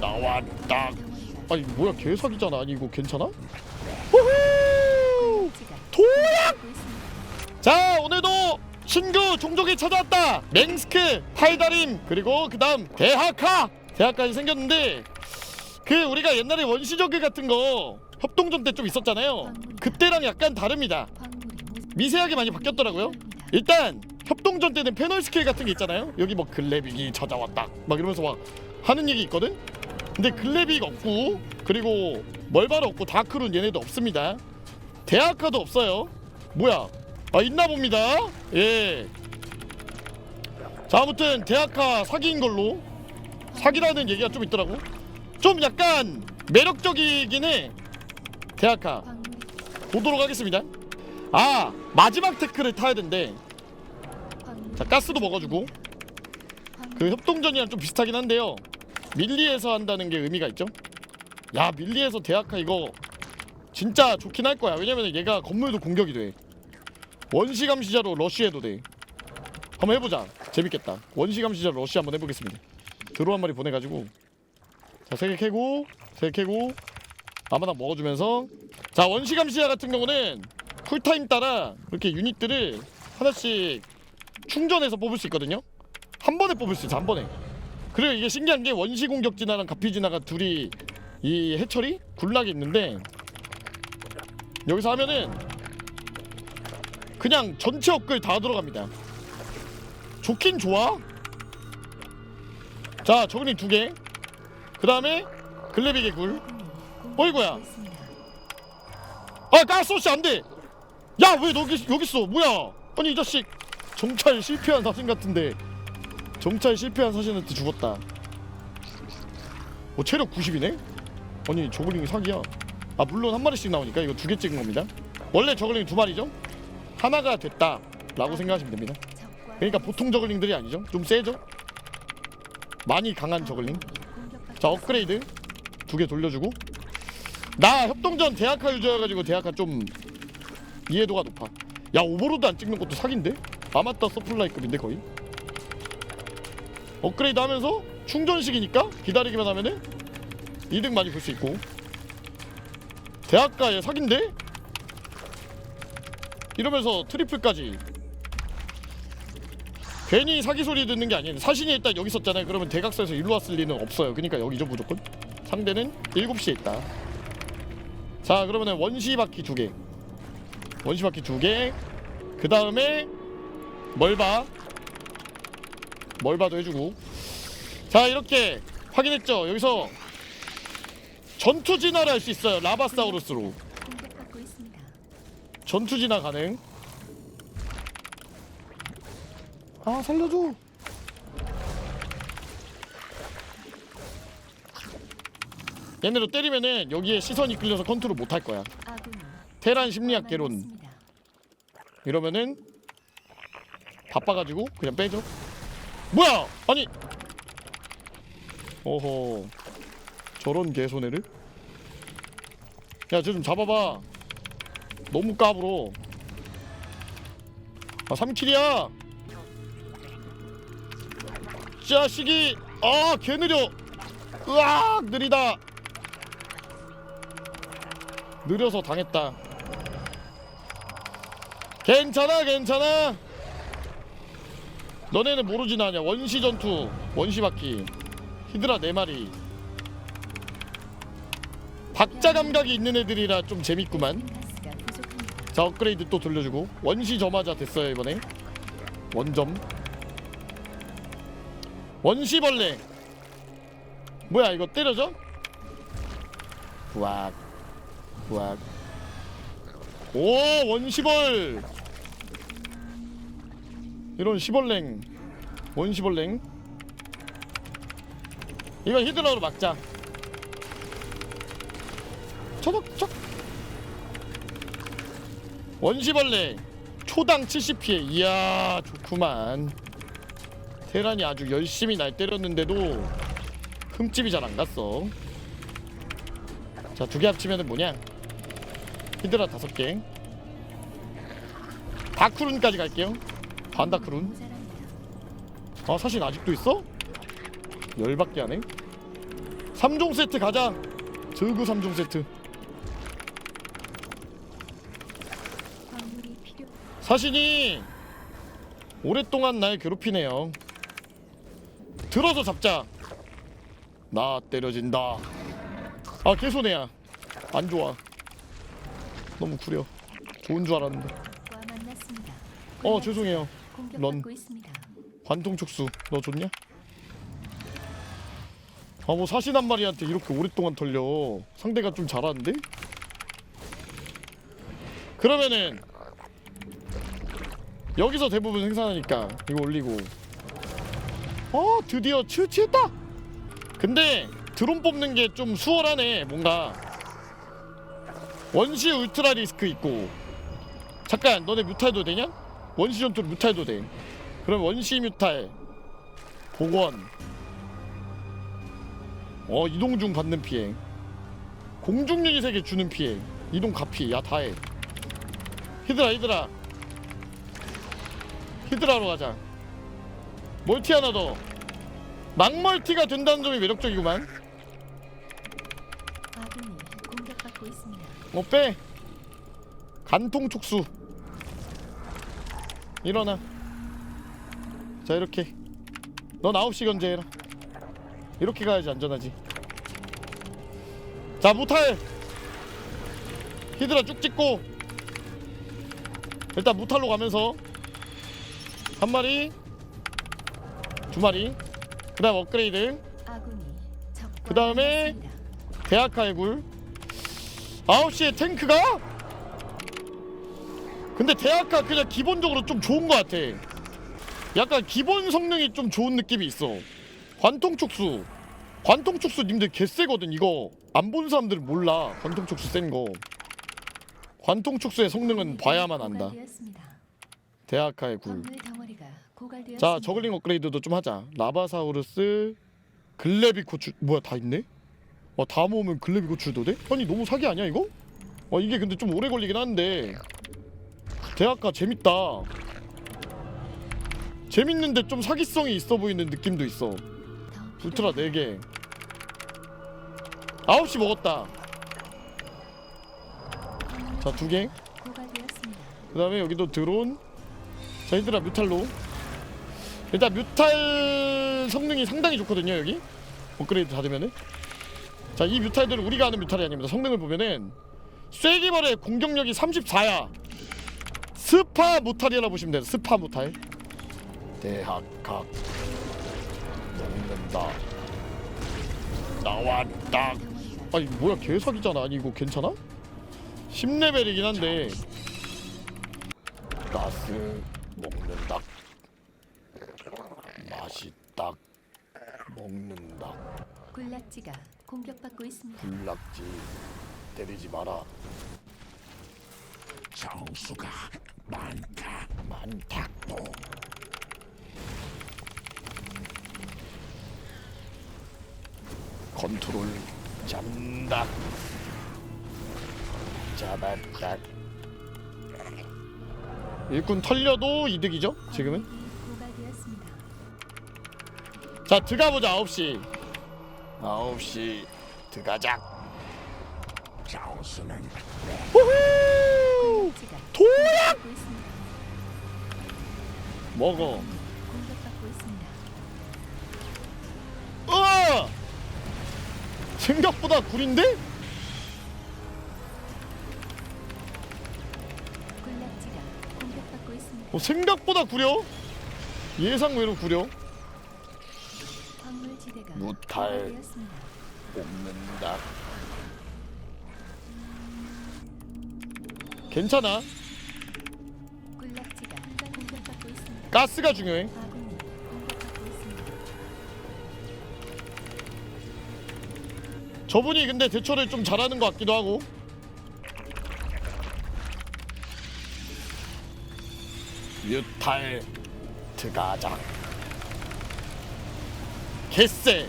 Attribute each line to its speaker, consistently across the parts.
Speaker 1: 나왔다. 아니 뭐야 개사기잖아. 아니 이거 괜찮아? 후후 도약! 자 오늘도 신규 종족이 찾아왔다. 맹스크 팔다림 그리고 그 다음 대하카. 대하까지 생겼는데 그 우리가 옛날에 원시저그 같은 거 협동전 때 좀 있었잖아요. 그때랑 약간 다릅니다. 미세하게 많이 바뀌었더라고요. 일단 협동전 때는 패널 스킬 같은 게 있잖아요. 여기 뭐 글래빅이 찾아왔다. 막 이러면서 막 하는 얘기 있거든 근데 글래빅 없고 그리고 멀바르 없고 다크룬 얘네도 없습니다. 대하카도 없어요. 뭐야? 아 있나 봅니다. 예. 자 아무튼 대하카 사기인 걸로. 사기라는 얘기가 좀 있더라고. 좀 약간 매력적이긴 해. 대하카 보도록 하겠습니다. 아 마지막 테크를 타야 된대. 자 가스도 먹어주고. 그 협동전이랑 좀 비슷하긴 한데요 밀리에서 한다는 게 의미가 있죠? 야 밀리에서 대하카 이거 진짜 좋긴 할 거야. 왜냐면 얘가 건물도 공격이 돼. 원시 감시자로 러쉬해도 돼. 한번 해보자. 재밌겠다. 원시 감시자 러쉬 한번 해보겠습니다. 드로 한 마리 보내가지고. 자 세 개 캐고 세 개 캐고 아마당 먹어주면서. 자 원시 감시자 같은 경우는 쿨타임 따라 이렇게 유닛들을 하나씩 충전해서 뽑을 수 있거든요. 한 번에 뽑을 수 있어 한 번에 그리고 이게 신기한 게 원시 공격 진화랑 가피 진화가 둘이 이 해철이 굴락이 있는데 여기서 하면은 그냥 전체 업글 다 들어갑니다. 좋긴 좋아. 자 저글링 두개 그 다음에 글래빅의 굴. 어이구야? 아 가스소시 안돼. 야 왜 여기 여기 있어? 뭐야? 아니 이 자식. 정찰 실패한 사신 같은데 정찰 실패한 사신한테 죽었다. 어 체력 90이네? 아니 저글링이 사기야. 아 물론 한 마리씩 나오니까 이거 두 개 찍은 겁니다. 원래 저글링 두 마리죠? 하나가 됐다 라고 생각하시면 됩니다. 그러니까 보통 저글링들이 아니죠? 좀 세죠? 많이 강한 저글링. 자 업그레이드. 두 개 돌려주고. 나 협동전 대학화 유저여가지고 대학화 좀 이해도가 높아. 야 오버로드 안 찍는 것도 사기인데? 아마따 서플라이급인데 거의 업그레이드 하면서 충전식이니까 기다리기만 하면은 이득 많이 볼 수 있고. 대학가 얘 사기인데? 이러면서 트리플까지. 괜히 사기 소리 듣는 게 아니에요. 사신이 일단 여기 있었잖아요. 그러면 대각선에서 일로 왔을 리는 없어요. 그러니까 여기죠 무조건. 상대는 7시에 있다. 자 그러면은 원시 바퀴 두개. 원시 바퀴 두개그 다음에 멀바 멀바도 해주고. 자 이렇게 확인했죠? 여기서 전투 진화를 할 수 있어요. 라바사우루스로. 전투 진화 가능. 아 살려줘. 얘네로 때리면은 여기에 시선이 끌려서 컨트롤 못 할 거야. 테란 심리학 개론. 이러면은 바빠가지고 그냥 빼죠 뭐야? 아니. 어허. 저런 개손해를? 야 쟤 좀 잡아봐. 너무 까불어. 아 3킬이야! 자식이! 아 개 느려! 으악 느리다. 느려서 당했다. 괜찮아 괜찮아 너네는 모르진 않냐? 원시 전투 원시 바퀴. 히드라 4마리. 박자 감각이 있는 애들이라 좀 재밌구만. 자 업그레이드 또 돌려주고. 원시 점화자 됐어요 이번에. 원점. 원시벌레. 뭐야 이거 때려져? 부악. 부악. 오 원시벌 이런 시벌랭 원 시벌랭? 이거 히드라로 막자. 초덕촉 원시벌레 초당 70피해. 이야 좋구만. 테란이 아주 열심히 날 때렸는데도 흠집이 잘 안 갔어. 자 두 개 합치면은 뭐냐? 히드라 다섯 개. 다크룬까지 갈게요 반다크룬. 아 사실 아직도 있어? 열받게 하네 3종 세트 가자 저그 3종 세트. 사신이 오랫동안 날 괴롭히네요 들어서 잡자 나 때려진다 아 개손해야 안 좋아 너무 구려 좋은 줄 알았는데. 어 죄송해요
Speaker 2: 공격받고 있습니다.
Speaker 1: 관통 촉수 너 좋냐? 아 뭐 사신 한 마리한테 이렇게 오랫동안 털려 상대가 좀 잘하는데? 그러면은 여기서 대부분 생산하니까 이거 올리고 어 드디어 치우치했다 근데 드론 뽑는 게 좀 수월하네 뭔가 원시 울트라 리스크 있고 잠깐 너네 뮤탈도 되냐? 원시 전투로 뮤탈도 돼. 그럼 원시 뮤탈 복원 어 이동 중 받는 피해. 공중 유닛에게 주는 피해. 이동 가피. 야 다해. 히드라 히드라. 히드라로 가자. 멀티 하나 더. 막멀티가 된다는 점이 매력적이구만.
Speaker 2: 아군이 공격받고 있습니다.
Speaker 1: 어빼. 간통 촉수 일어나. 자 이렇게. 넌 9시 견제해라. 이렇게 가야지 안전하지. 자 무탈! 히드라 쭉 찍고. 일단 무탈로 가면서. 한 마리. 두 마리. 그 다음 업그레이드.
Speaker 2: 아군이 적과
Speaker 1: 그다음에
Speaker 2: 만났습니다.
Speaker 1: 대학가의 굴. 9시에 탱크가? 근데 대학가 그냥 기본적으로 좀 좋은 것 같아 약간 기본 성능이 좀 좋은 느낌이 있어 관통 촉수 관통 촉수 님들 개쎄거든 이거 안 본 사람들은 몰라 관통 촉수 센 거 관통 촉수의 성능은 봐야만 안다. 대학가의 굴. 자 저글링 업그레이드도 좀 하자 라바사우루스 글레비코출 뭐야 다 있네? 와다 모으면 글레비코출도 돼? 아니 너무 사기 아니야 이거? 와 이게 근데 좀 오래 걸리긴 하는데 대학가 재밌다. 재밌는데 좀 사기성이 있어 보이는 느낌도 있어.
Speaker 2: 더
Speaker 1: 울트라
Speaker 2: 필요합니다.
Speaker 1: 4개 9시 먹었다. 자 2개.
Speaker 2: 고갈되었습니다.
Speaker 1: 그 다음에 여기도 드론. 자 얘들아 뮤탈로. 일단 뮤탈 성능이 상당히 좋거든요 여기. 업그레이드 다 되면은. 자 이 뮤탈들은 우리가 아는 뮤탈이 아닙니다. 성능을 보면은 쐐기벌의 공격력이 34야 스파 무탈이라 보시면 돼요. 스파 무탈. 대학각 먹는다. 나왔다. 아니 뭐야 개사기잖아. 아니 이거 괜찮아? 10레벨이긴 한데. 가스. 먹는다. 맛있다. 먹는다.
Speaker 2: 군락지가 공격받고 있습니다.
Speaker 1: 불락지. 때리지 마라.
Speaker 3: 정수가 많다.
Speaker 1: 많다. 컨트롤 잡는다. 잡았다. 일꾼 털려도 이득이죠 지금은?
Speaker 2: 고갈되었습니다.
Speaker 1: 자 들어가보자 9시. 9시 들어가자.
Speaker 2: 군락지가
Speaker 1: 도약. 먹어. 어 생각보다 구린데? 어, 생각보다 구려? 예상 외로 구려? 무탈. 뽑는다 괜찮아. 가스가 중요해. 저분이 근데 대처를 좀 잘하는 것 같기도 하고 뮤탈 드가자 개쎄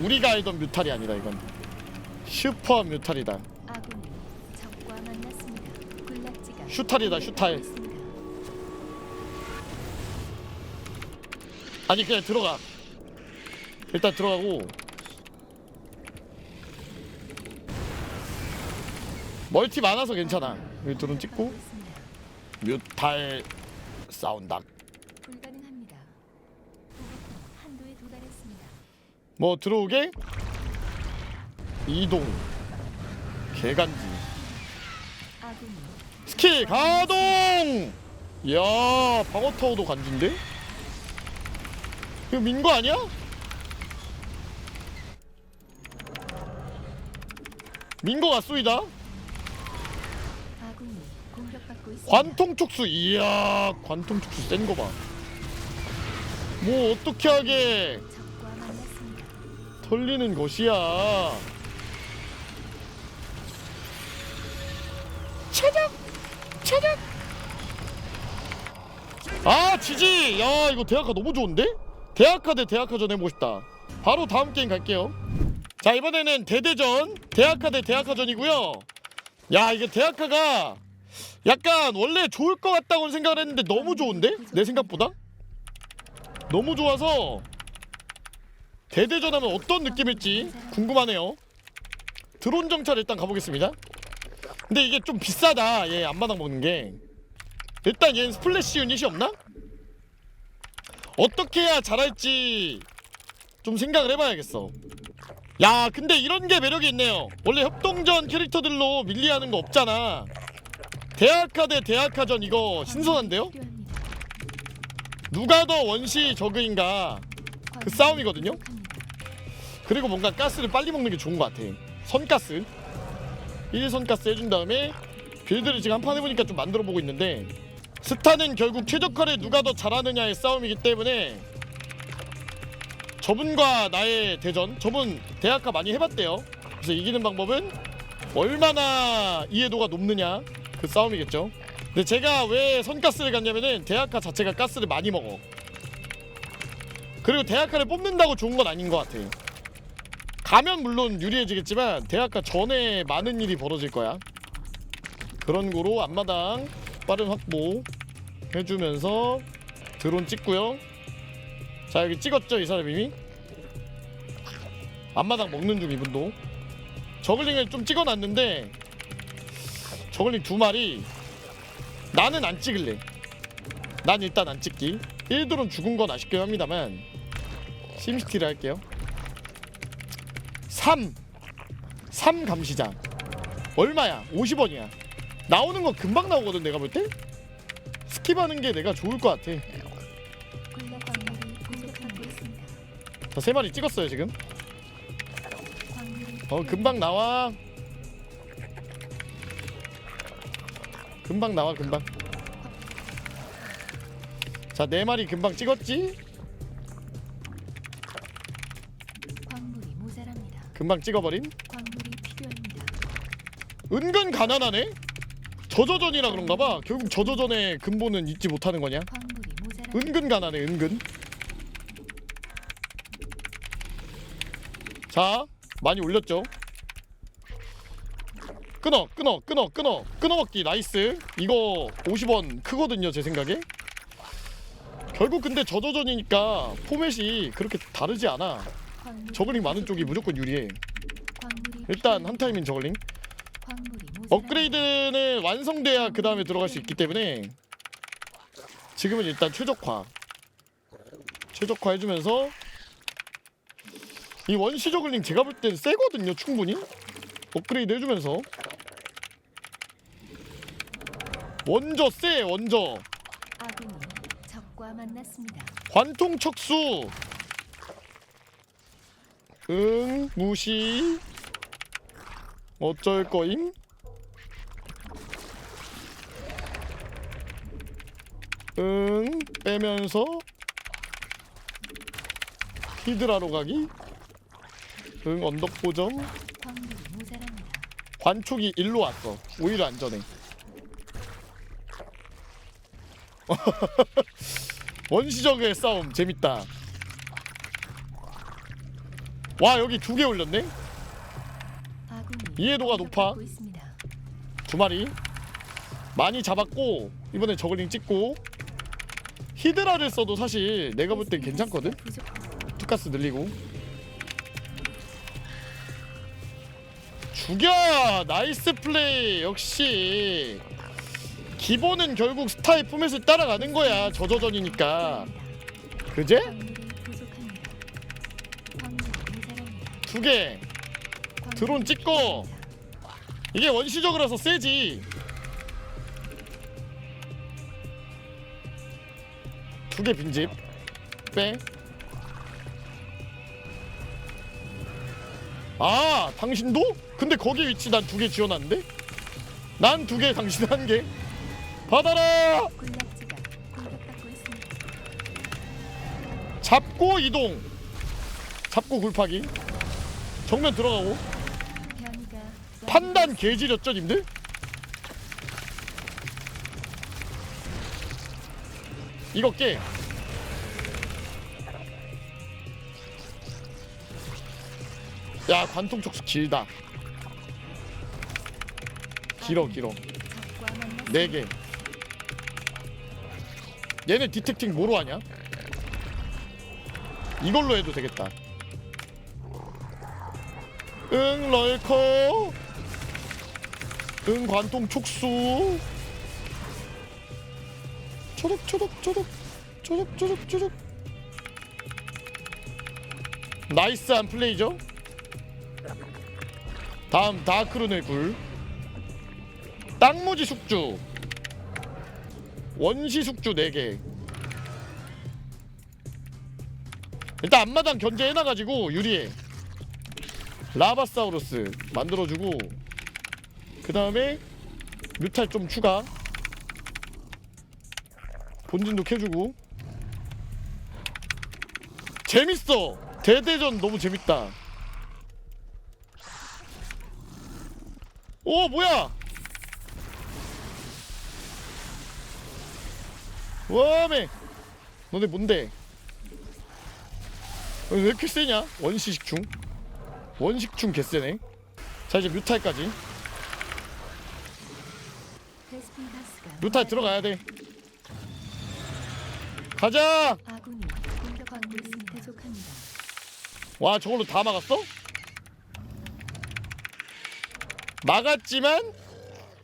Speaker 1: 우리가 알던 뮤탈이 아니다 이건 슈퍼 뮤탈이다 슈탈이다 슈탈. 아니 그냥 들어가. 일단 들어가고. 멀티 많아서 괜찮아. 여기 드론 찍고. 뮤탈 싸운다. 뭐 들어오게? 이동. 개간지.
Speaker 2: 아군이
Speaker 1: 스킬 가동 이야 방어 타워도 간지인데 이거 민 거 아니야? 민 거 같소이다
Speaker 2: 아군이 공격받고 있습니다.
Speaker 1: 관통 촉수 이야 관통 촉수 센 거 봐. 뭐 어떻게 하게
Speaker 2: 적과 만났습니다.
Speaker 1: 털리는 것이야. 차작. 아 지지 야 이거 대학가 너무 좋은데? 대학가 대 대학가전 해보고 싶다. 바로 다음 게임 갈게요. 자 이번에는 대대전 대학가 대 대학가전이고요. 야 이게 대학가가 약간 원래 좋을 것 같다고 생각을 했는데 너무 좋은데? 내 생각보다? 너무 좋아서 대대전하면 어떤 느낌일지 궁금하네요 드론 정찰 일단 가보겠습니다 근데 이게 좀 비싸다. 얘 앞마당 먹는 게. 일단 얘는 스플래시 유닛이 없나? 어떻게 해야 잘할지 좀 생각을 해봐야겠어. 야 근데 이런 게 매력이 있네요. 원래 협동전 캐릭터들로 밀리하는 거 없잖아. 대학가 대 대학가전 이거 신선한데요? 누가 더 원시 저그인가? 그 싸움이거든요? 그리고 뭔가 가스를 빨리 먹는 게 좋은 것 같아. 선가스 1선 가스 해준 다음에 빌드를 지금 한 판 해보니까 좀 만들어 보고 있는데 스타는 결국 최적화를 누가 더 잘하느냐의 싸움이기 때문에 저분과 나의 대전 저분 대학가 많이 해봤대요. 그래서 이기는 방법은 얼마나 이해도가 높느냐 그 싸움이겠죠. 근데 제가 왜 선가스를 갔냐면은 대학가 자체가 가스를 많이 먹어. 그리고 대학가를 뽑는다고 좋은 건 아닌 것 같아 가면 물론 유리해지겠지만 대학가 전에 많은 일이 벌어질 거야. 그런 거로 앞마당 빠른 확보 해주면서 드론 찍고요. 자 여기 찍었죠 이 사람 이미? 앞마당 먹는 중 이분도. 저글링을 좀 찍어놨는데 저글링 두 마리 나는 안 찍을래. 난 일단 안 찍기. 1드론 죽은 건 아쉽긴 합니다만 심시티를 할게요 3 3 감시자 얼마야? 50원이야. 나오는 거 금방 나오거든 내가 볼 때? 스킵하는 게 내가 좋을 것 같아. 자 세 마리 찍었어요 지금. 어 금방 나와. 금방 나와 금방. 자 네 마리 금방 찍었지 금방 찍어버림.
Speaker 2: 광물이 필요합니다.
Speaker 1: 은근 가난하네? 저저전이라 그런가 봐. 결국 저저전의 근본은 잊지 못하는 거냐?
Speaker 2: 광물이.
Speaker 1: 은근 가난해 은근. 자 많이 올렸죠? 끊어 끊어 끊어 끊어. 끊어 먹기 나이스. 이거 50원 크거든요 제 생각에. 결국 근데 저저전이니까 포맷이 그렇게 다르지 않아 저글링 많은 쪽이 무조건 유리해. 일단 한 타이밍 저글링. 업그레이드는 완성돼야 그 다음에 들어갈 수 있기 때문에 지금은 일단 최적화. 최적화 해주면서 이 원시 저글링 제가 볼 땐 세거든요 충분히. 업그레이드 해주면서. 원저 세 원저. 관통 척수 응 무시. 어쩔 거임? 응 빼면서 히드라로 가기? 응 언덕 보정. 관촉이 일로 왔어. 오히려 안전해. 원시적의 싸움. 재밌다 와 여기 두 개 올렸네? 이해도가 높아. 두 마리. 많이 잡았고 이번에 저글링 찍고. 히드라를 써도 사실 내가 볼 땐 괜찮거든. 투가스 늘리고. 죽여! 나이스 플레이! 역시. 기본은 결국 스타의 포맷을 따라가는 거야. 저저전이니까. 그제? 두개
Speaker 2: 광물이
Speaker 1: 드론 찍고. 이게 원시적이라서 세지 두 개 빈집 빼 아, 당신도? 근데 거기 위치 난 두 개 지어놨는데? 난 두 개, 당신 한 개. 받아라! 잡고 이동. 잡고 굴파기. 정면 들어가고. 판단 개지렸죠, 님들? 이거 깨. 야, 관통 촉수 길다. 길어, 길어.
Speaker 2: 적과 만났습니다.
Speaker 1: 네 개. 얘네 디텍팅 뭐로 하냐? 이걸로 해도 되겠다. 응 럴커. 응 관통 촉수. 초록 초록 초록 초록 초록 초록. 나이스한 플레이죠. 다음 다크룬의 굴. 땅무지 숙주. 원시 숙주 4개 일단 앞마당 견제해놔가지고 유리해 라바사우루스 만들어주고 그 다음에 뮤탈 좀 추가 본진도 캐주고. 재밌어! 대대전 너무 재밌다. 오 뭐야! 와메! 너네 뭔데? 어, 왜 이렇게 세냐? 원시식충 원식충 개쎄네 자 이제 뮤탈까지 뮤탈 들어가야 돼 가자
Speaker 2: 아군이 공격받고 있습니다. 부족합니다.
Speaker 1: 와 저걸로 다 막았어? 막았지만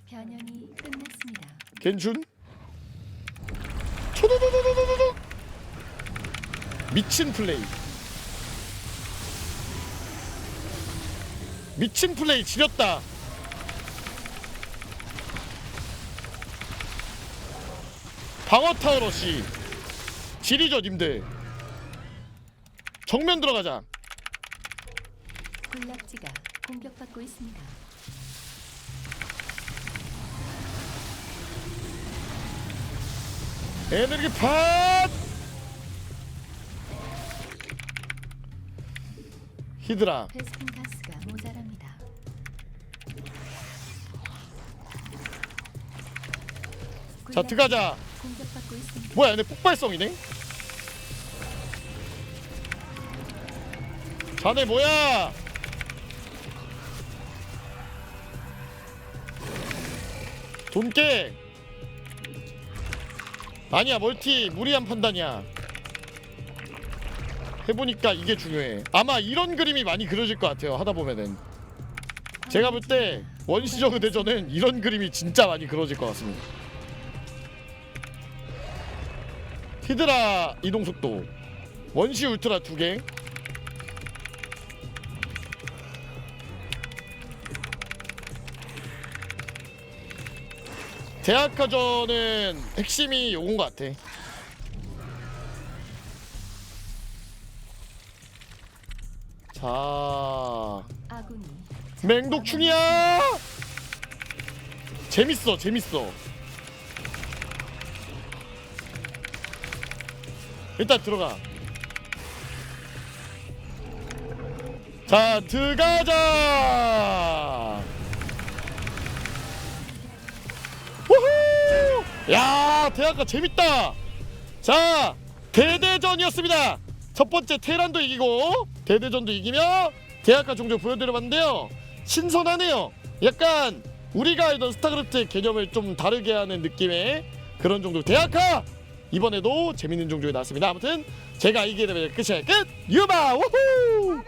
Speaker 2: 변형이 끝났습니다.
Speaker 1: 괜춘 초도도도도도도 미친 플레이 미친 플레이 지렸다. 방어 타워 러시. 지리죠 님들. 정면 들어가자.
Speaker 2: 군락지가 공격받고 있습니다.
Speaker 1: 에너지 팟! 히드라
Speaker 2: 가스가 모자랍니다.
Speaker 1: 자 들어가자.
Speaker 2: 공격받고 있습니다.
Speaker 1: 뭐야 얘네 폭발성이네? 자네 뭐야? 돈깨. 아니야 멀티. 무리한 판단이야. 해보니까 이게 중요해. 아마 이런 그림이 많이 그려질 것 같아요 하다 보면은. 제가 볼 때 원시저그 대전은 이런 그림이 진짜 많이 그려질 것 같습니다 히드라 이동 속도 원시 울트라 두 개. 대학가전은 핵심이 요건 것 같아. 자, 맹독충이야. 재밌어, 재밌어. 일단 들어가. 자, 들어가자. 우후! 야, 대학가 재밌다. 자, 대대전이었습니다. 첫 번째 테란도 이기고 대대전도 이기며 대학가 종족 보여드려봤는데요. 신선하네요. 약간 우리가 알던 스타크래프트의 개념을 좀 다르게 하는 느낌의 그런 종족 대학가 이번에도 재밌는 종족이 나왔습니다. 아무튼 제가 이기게 되면 끝이야 끝! 유바! 우후